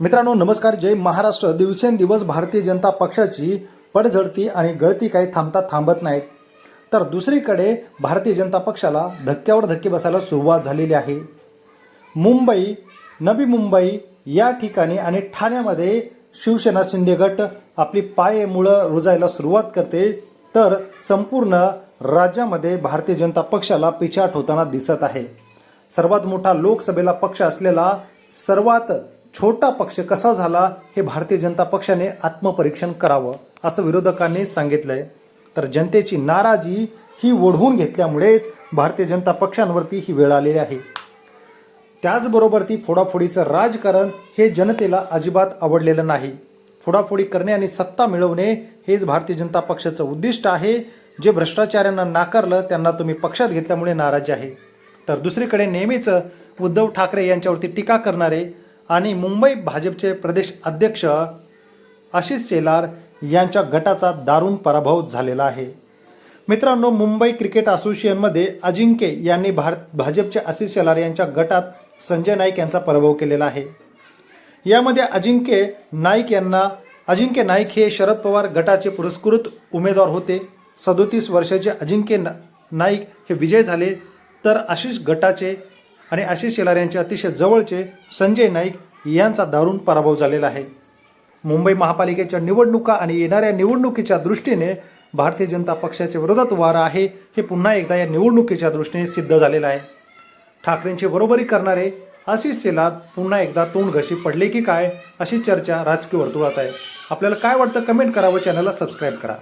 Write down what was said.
मित्रांनो नमस्कार. जय महाराष्ट्र. दिवसेंदिवस भारतीय जनता पक्षाची पडझडती आणि गळती काही थांबता थांबत नाहीत. तर दुसरीकडे भारतीय जनता पक्षाला धक्क्यावर धक्के बसायला सुरुवात झालेली आहे. मुंबई नवी मुंबई या ठिकाणी आणि ठाण्यामध्ये शिवसेना शिंदे गट आपली पायमुळं रुजायला सुरुवात करते. तर संपूर्ण राज्यामध्ये भारतीय जनता पक्षाला पिछाट होताना दिसत आहे. सर्वात मोठा लोकसभेला पक्ष असलेला सर्वात छोटा पक्ष कसा झाला हे भारतीय जनता पक्षाने आत्मपरीक्षण करावं असं विरोधकांनी सांगितलंय. तर जनतेची नाराजी ही ओढवून घेतल्यामुळेच भारतीय जनता पक्षांवरती ही वेळ आलेली आहे. त्याचबरोबर ती फोडाफोडीचं राजकारण हे जनतेला अजिबात आवडलेलं नाही. फोडाफोडी करणे आणि सत्ता मिळवणे हेच भारतीय जनता पक्षाचं उद्दिष्ट आहे. जे भ्रष्टाचाऱ्यांना नाकारलं त्यांना तुम्ही पक्षात घेतल्यामुळे नाराजी आहे. तर दुसरीकडे नेहमीच उद्धव ठाकरे यांच्यावरती टीका करणारे आणि मुंबई भाजपचे प्रदेश अध्यक्ष आशिष शेलार यांच्या गटाचा दारुण पराभव झालेला आहे. मित्रांनो मुंबई क्रिकेट असोसिएशनमध्ये अजिंक्य यांनी भारत भाजपचे आशिष शेलार यांच्या गटात संजय नाईक यांचा पराभव केलेला आहे. यामध्ये अजिंक्य नाईक यांना अजिंक्य नाईक हे शरद पवार गटाचे पुरस्कृत उमेदवार होते. सदोतीस वर्षाचे अजिंक्य नाईक हे विजय झाले तर आशिष गटाचे आणि आशिष शेलार यांचे अतिशय जवळचे संजय नाईक यांचा दारुण पराभव झालेला आहे. मुंबई महापालिकेच्या निवडणुका आणि येणाऱ्या निवडणुकीच्या दृष्टीने भारतीय जनता पक्षाच्या विरोधात वारा आहे हे पुन्हा एकदा या निवडणुकीच्या दृष्टीने सिद्ध झालेलं आहे. ठाकरेंची बरोबरी करणारे आशिष शेलार पुन्हा एकदा तोंड घशी पडले की काय अशी चर्चा राजकीय वर्तुळात आहे. आपल्याला काय वाटतं कमेंट करा व चॅनलला सबस्क्राईब करा.